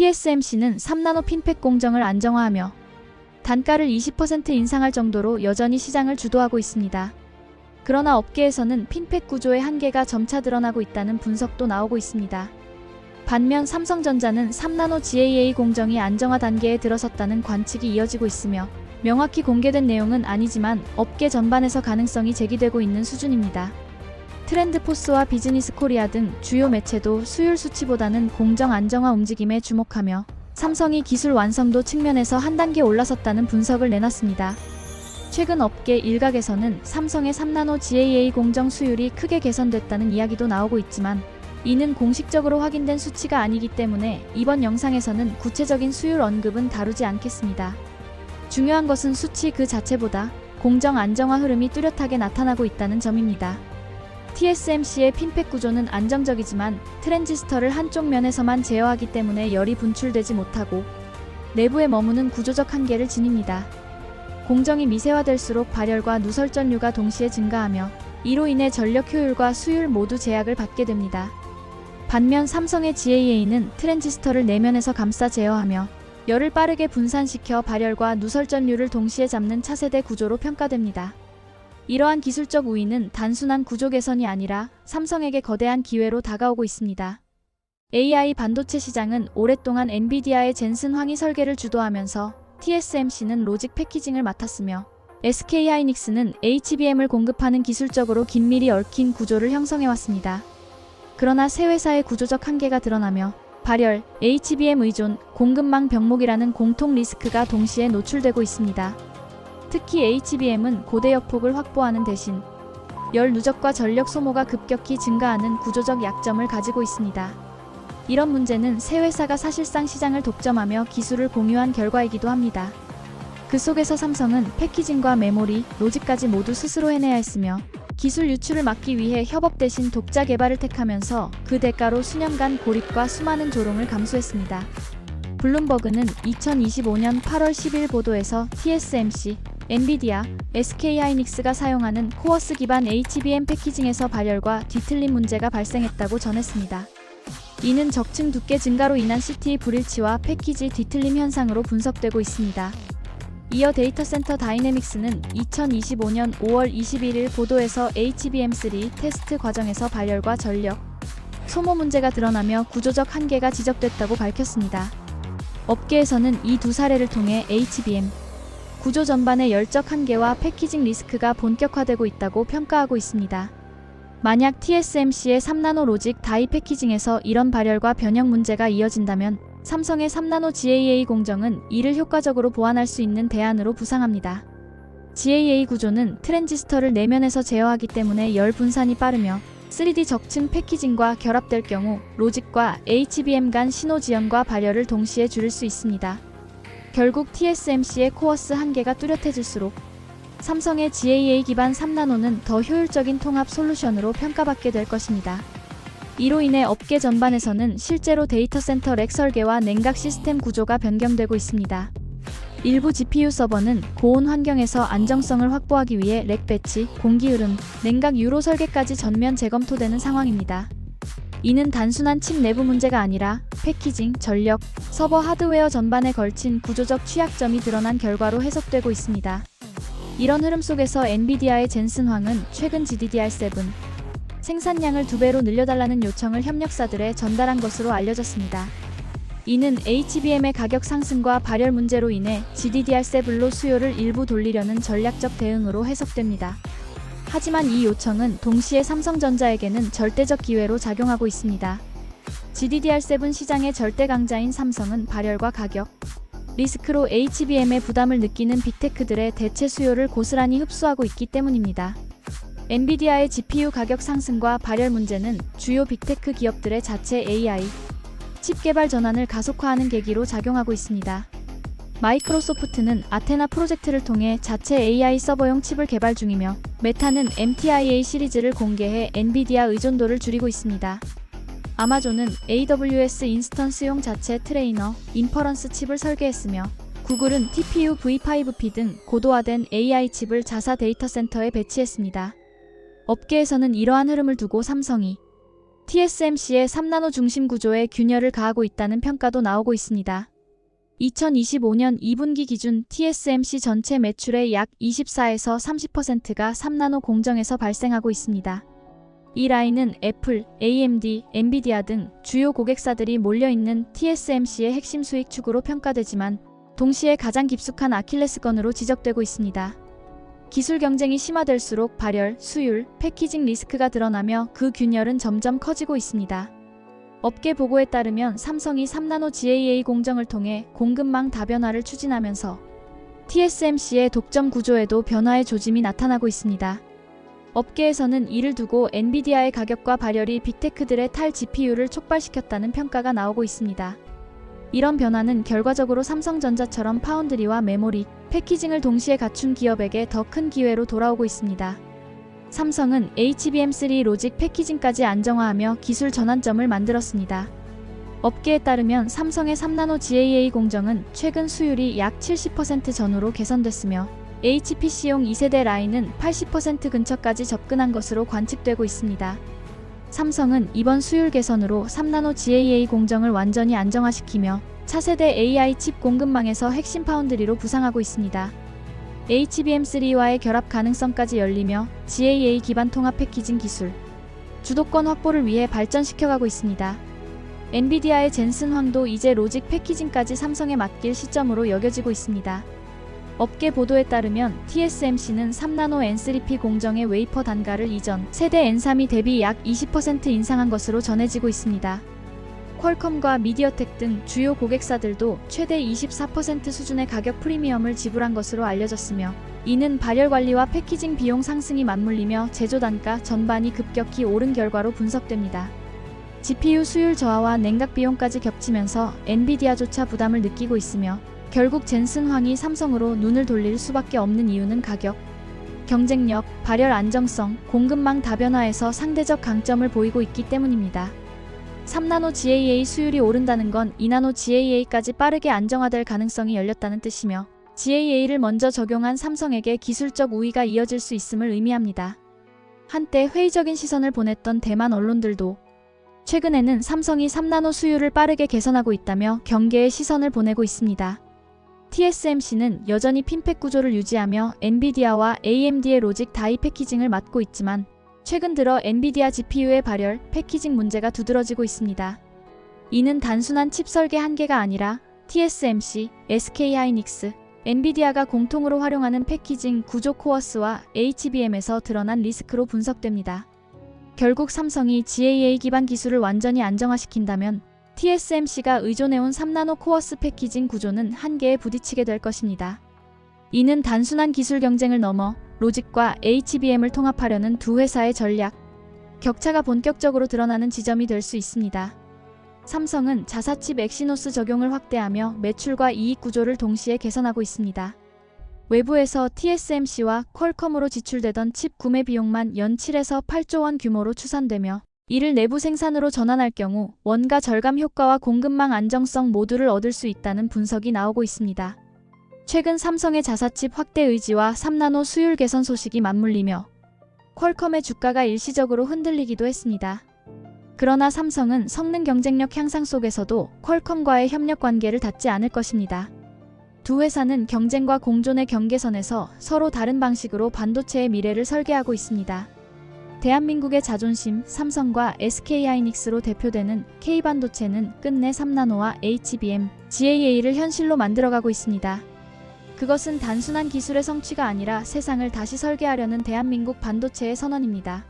TSMC는 3나노 핀팩 공정을 안정화하며 단가를 20% 인상할 정도로 여전히 시장을 주도하고 있습니다. 그러나 업계에서는 핀팩 구조의 한계가 점차 드러나고 있다는 분석도 나오고 있습니다. 반면 삼성전자는 3나노 GAA 공정이 안정화 단계에 들어섰다는 관측이 이어지고 있으며 명확히 공개된 내용은 아니지만 업계 전반에서 가능성이 제기되고 있는 수준입니다. 트렌드포스와 비즈니스 코리아 등 주요 매체도 수율 수치보다는 공정 안정화 움직임에 주목하며 삼성이 기술 완성도 측면에서 한 단계 올라섰다는 분석을 내놨습니다. 최근 업계 일각에서는 삼성의 3나노 GAA 공정 수율이 크게 개선됐다는 이야기도 나오고 있지만 이는 공식적으로 확인된 수치가 아니기 때문에 이번 영상에서는 구체적인 수율 언급은 다루지 않겠습니다. 중요한 것은 수치 그 자체보다 공정 안정화 흐름이 뚜렷하게 나타나고 있다는 점입니다. TSMC의 핀팩 구조는 안정적이지만 트랜지스터를 한쪽 면에서만 제어하기 때문에 열이 분출되지 못하고 내부에 머무는 구조적 한계를 지닙니다. 공정이 미세화될수록 발열과 누설 전류가 동시에 증가하며 이로 인해 전력 효율과 수율 모두 제약을 받게 됩니다. 반면 삼성의 GAA는 트랜지스터를 내면에서 감싸 제어하며 열을 빠르게 분산시켜 발열과 누설 전류를 동시에 잡는 차세대 구조로 평가됩니다. 이러한 기술적 우위는 단순한 구조 개선이 아니라 삼성에게 거대한 기회로 다가오고 있습니다. AI 반도체 시장은 오랫동안 엔비디아의 젠슨 황이 설계를 주도하면서 TSMC는 로직 패키징을 맡았으며 SK 하이닉스는 HBM을 공급하는 기술적으로 긴밀히 얽힌 구조를 형성해왔습니다. 그러나 새 회사의 구조적 한계가 드러나며 발열, HBM 의존, 공급망 병목이라는 공통 리스크가 동시에 노출되고 있습니다. 특히 HBM은 고대 역폭을 확보하는 대신 열 누적과 전력 소모가 급격히 증가하는 구조적 약점을 가지고 있습니다. 이런 문제는 새 회사가 사실상 시장을 독점하며 기술을 공유한 결과이기도 합니다. 그 속에서 삼성은 패키징과 메모리, 로직까지 모두 스스로 해내야 했으며 기술 유출을 막기 위해 협업 대신 독자 개발을 택하면서 그 대가로 수년간 고립과 수많은 조롱을 감수했습니다. 블룸버그는 2025년 8월 10일 보도에서 TSMC, 엔비디아, SK하이닉스가 사용하는 코어스 기반 HBM 패키징에서 발열과 뒤틀림 문제가 발생했다고 전했습니다. 이는 적층 두께 증가로 인한 CT 불일치와 패키지 뒤틀림 현상으로 분석되고 있습니다. 이어 데이터 센터 다이내믹스는 2025년 5월 21일 보도에서 HBM3 테스트 과정에서 발열과 전력, 소모 문제가 드러나며 구조적 한계가 지적됐다고 밝혔습니다. 업계에서는 이 두 사례를 통해 HBM 구조 전반의 열적 한계와 패키징 리스크가 본격화되고 있다고 평가하고 있습니다. 만약 TSMC의 3나노 로직 다이 패키징에서 이런 발열과 변형 문제가 이어진다면 삼성의 3나노 GAA 공정은 이를 효과적으로 보완할 수 있는 대안으로 부상합니다. GAA 구조는 트랜지스터를 내면에서 제어하기 때문에 열 분산이 빠르며 3D 적층 패키징과 결합될 경우 로직과 HBM 간 신호 지연과 발열을 동시에 줄일 수 있습니다. 결국 TSMC의 코어스 한계가 뚜렷해질수록 삼성의 GAA 기반 3나노는 더 효율적인 통합 솔루션으로 평가받게 될 것입니다. 이로 인해 업계 전반에서는 실제로 데이터 센터 렉 설계와 냉각 시스템 구조가 변경되고 있습니다. 일부 GPU 서버는 고온 환경에서 안정성을 확보하기 위해 렉 배치, 공기 흐름, 냉각 유로 설계까지 전면 재검토되는 상황입니다. 이는 단순한 칩 내부 문제가 아니라 패키징, 전력, 서버 하드웨어 전반에 걸친 구조적 취약점이 드러난 결과로 해석되고 있습니다. 이런 흐름 속에서 엔비디아의 젠슨 황은 최근 GDDR7 생산량을 두 배로 늘려달라는 요청을 협력사들에 전달한 것으로 알려졌습니다. 이는 HBM의 가격 상승과 발열 문제로 인해 GDDR7로 수요를 일부 돌리려는 전략적 대응으로 해석됩니다. 하지만 이 요청은 동시에 삼성전자에게는 절대적 기회로 작용하고 있습니다. GDDR7 시장의 절대 강자인 삼성은 발열과 가격, 리스크로 HBM의 부담을 느끼는 빅테크들의 대체 수요를 고스란히 흡수하고 있기 때문입니다. 엔비디아의 GPU 가격 상승과 발열 문제는 주요 빅테크 기업들의 자체 AI, 칩 개발 전환을 가속화하는 계기로 작용하고 있습니다. 마이크로소프트는 아테나 프로젝트를 통해 자체 AI 서버용 칩을 개발 중이며 메타는 MTIA 시리즈를 공개해 엔비디아 의존도를 줄이고 있습니다. 아마존은 AWS 인스턴스용 자체 트레이너, 인퍼런스 칩을 설계했으며 구글은 TPU V5P 등 고도화된 AI 칩을 자사 데이터 센터에 배치했습니다. 업계에서는 이러한 흐름을 두고 삼성이 TSMC의 3나노 중심 구조에 균열을 가하고 있다는 평가도 나오고 있습니다. 2025년 2분기 기준 TSMC 전체 매출의 약 24에서 30%가 3나노 공정에서 발생하고 있습니다. 이 라인은 애플, AMD, 엔비디아 등 주요 고객사들이 몰려있는 TSMC의 핵심 수익 축으로 평가되지만 동시에 가장 깊숙한 아킬레스건으로 지적되고 있습니다. 기술 경쟁이 심화될수록 발열, 수율, 패키징 리스크가 드러나며 그 균열은 점점 커지고 있습니다. 업계 보고에 따르면 삼성이 3나노 GAA 공정을 통해 공급망 다변화를 추진하면서 TSMC의 독점 구조에도 변화의 조짐이 나타나고 있습니다. 업계에서는 이를 두고 엔비디아의 가격과 발열이 빅테크들의 탈 GPU를 촉발시켰다는 평가가 나오고 있습니다. 이런 변화는 결과적으로 삼성전자처럼 파운드리와 메모리, 패키징을 동시에 갖춘 기업에게 더 큰 기회로 돌아오고 있습니다. 삼성은 HBM3 로직 패키징까지 안정화하며 기술 전환점을 만들었습니다. 업계에 따르면 삼성의 3나노 GAA 공정은 최근 수율이 약 70% 전후로 개선됐으며 HPC용 2세대 라인은 80% 근처까지 접근한 것으로 관측되고 있습니다. 삼성은 이번 수율 개선으로 3나노 GAA 공정을 완전히 안정화시키며 차세대 AI 칩 공급망에서 핵심 파운드리로 부상하고 있습니다. HBM3와의 결합 가능성까지 열리며 GAA 기반 통합 패키징 기술, 주도권 확보를 위해 발전시켜가고 있습니다. 엔비디아의 젠슨 황도 이제 로직 패키징까지 삼성에 맡길 시점으로 여겨지고 있습니다. 업계 보도에 따르면 TSMC는 3나노 N3P 공정의 웨이퍼 단가를 이전 세대 N3이 대비 약 20% 인상한 것으로 전해지고 있습니다. 퀄컴과 미디어텍 등 주요 고객사들도 최대 24% 수준의 가격 프리미엄을 지불한 것으로 알려졌으며 이는 발열 관리와 패키징 비용 상승이 맞물리며 제조 단가 전반이 급격히 오른 결과로 분석됩니다. GPU 수율 저하와 냉각 비용까지 겹치면서 엔비디아조차 부담을 느끼고 있으며 결국 젠슨 황이 삼성으로 눈을 돌릴 수밖에 없는 이유는 가격, 경쟁력, 발열 안정성, 공급망 다변화에서 상대적 강점을 보이고 있기 때문입니다. 3나노 GAA 수율이 오른다는 건 2나노 GAA까지 빠르게 안정화될 가능성이 열렸다는 뜻이며 GAA를 먼저 적용한 삼성에게 기술적 우위가 이어질 수 있음을 의미합니다. 한때 회의적인 시선을 보냈던 대만 언론들도 최근에는 삼성이 3나노 수율을 빠르게 개선하고 있다며 경계의 시선을 보내고 있습니다. TSMC는 여전히 핀팩 구조를 유지하며 엔비디아와 AMD의 로직 다이 패키징을 맡고 있지만 최근 들어 엔비디아 GPU의 발열, 패키징 문제가 두드러지고 있습니다. 이는 단순한 칩 설계 한계가 아니라 TSMC, SK 하이닉스, 엔비디아가 공통으로 활용하는 패키징 구조 코어스와 HBM에서 드러난 리스크로 분석됩니다. 결국 삼성이 GAA 기반 기술을 완전히 안정화시킨다면 TSMC가 의존해온 3나노 코어스 패키징 구조는 한계에 부딪히게 될 것입니다. 이는 단순한 기술 경쟁을 넘어 로직과 HBM을 통합하려는 두 회사의 전략, 격차가 본격적으로 드러나는 지점이 될 수 있습니다. 삼성은 자사칩 엑시노스 적용을 확대하며 매출과 이익 구조를 동시에 개선하고 있습니다. 외부에서 TSMC와 퀄컴으로 지출되던 칩 구매 비용만 연 7에서 8조 원 규모로 추산되며 이를 내부 생산으로 전환할 경우 원가 절감 효과와 공급망 안정성 모두를 얻을 수 있다는 분석이 나오고 있습니다. 최근 삼성의 자사칩 확대 의지와 3나노 수율 개선 소식이 맞물리며 퀄컴의 주가가 일시적으로 흔들리기도 했습니다. 그러나 삼성은 성능 경쟁력 향상 속에서도 퀄컴과의 협력 관계를 닫지 않을 것입니다. 두 회사는 경쟁과 공존의 경계선에서 서로 다른 방식으로 반도체의 미래를 설계하고 있습니다. 대한민국의 자존심 삼성과 SK하이닉스로 대표되는 K반도체는 끝내 3나노와 HBM, GAA를 현실로 만들어가고 있습니다. 그것은 단순한 기술의 성취가 아니라 세상을 다시 설계하려는 대한민국 반도체의 선언입니다.